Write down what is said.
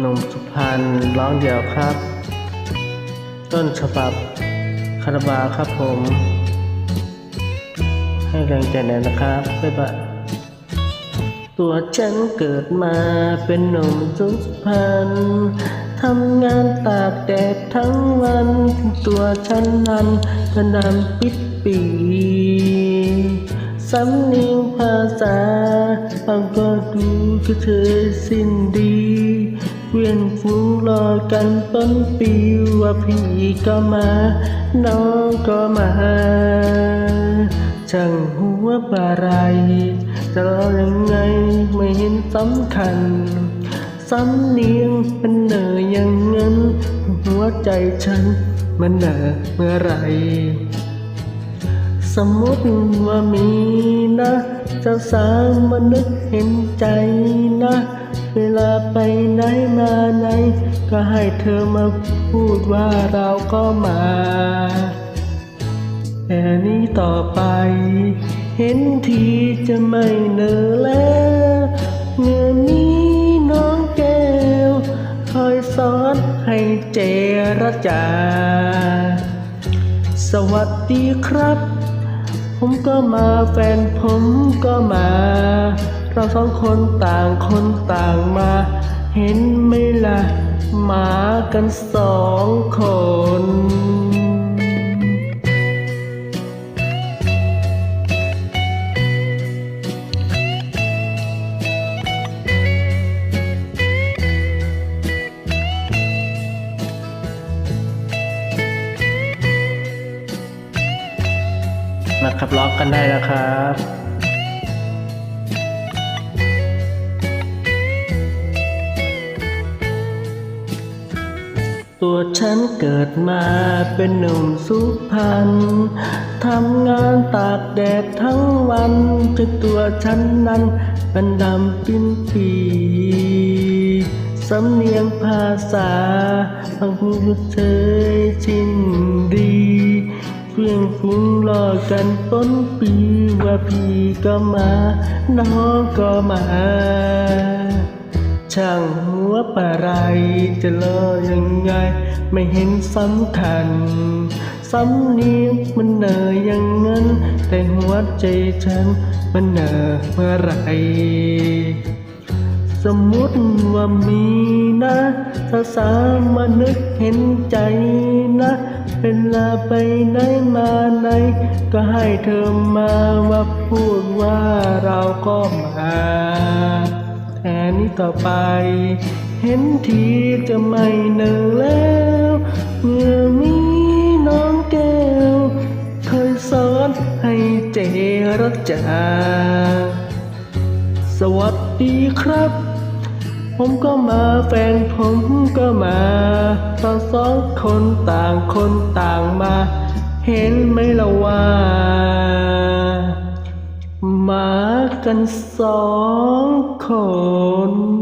หนุ่มสุพรรณร้องเดี่ยวครับ ต้นฉบับคาราบาครับผม ให้แรงใจหน่อยนะครับบ๊ายบายตัวฉันเกิดมาเป็นหนุ่มสุพรรณทำงานตากแดดทั้งวัน ตัวฉันนั้นก็ดำปิดปีสำเนียงภาษาบางก็ดูก็เธอสิ้นดี เวียนฟูงรอกันต้นปีว่าพี่ก็มา น้องก็มาช่างหัวบาไรจะรอยังไงไม่เห็นสำคัญสำเนียงมันเหนื่อยอย่างนั้น หัวใจฉันมันเหนื่อยเมื่อไร สมมติว่ามีนะเจ้าสาวมานึกเห็นใจนะ ไปไหนมาไหน ก็ให้เธอมาพูดว่าเราก็มาแต่นี้ต่อไป เห็นทีจะไม่เนอแล้วเมื่อนี้น้องแก้วคอยสอนให้เจรจา สวัสดีครับ ผมก็มาแฟนผมก็มา เราสองคนต่างคนต่างมา เห็นไหมล่ะ หมากันสองคนมาขับร้องกันได้นะครับ ตัวฉันเกิดมาเป็นหนุ่มสุพรรณทำงานตากแดดทั้งวันจนตัวฉันนั้นเป็นดำปิ้นปีสำเนียงภาษาบางพูดเชยชินดีเพื่อนฝูงรอกันต้นปีว่าพี่ก็มา น้องก็มา ช่างหัวปะไรจะรอยังไง ไม่เห็นสำคัญสำเนียงมันเหนื่อยอย่างนั้น แต่หัวใจฉันมันเหนื่อยเมื่อไหรสมมติว่ามีนะถ้าสามานึกเห็นใจนะเวลาไปไหนมาไหน ก็ให้เธอมาว่าพูดว่าเราก็มา แค่นี้ต่อไป เห็นทีจะไม่เนอแล้วเมื่อมีน้องแก้วเคยสอนให้เจรจา สวัสดีครับ ผมก็มาแฟนผมก็มาเราสองคนต่างคนต่างมา เห็นไหมละว่ามากันสอง คน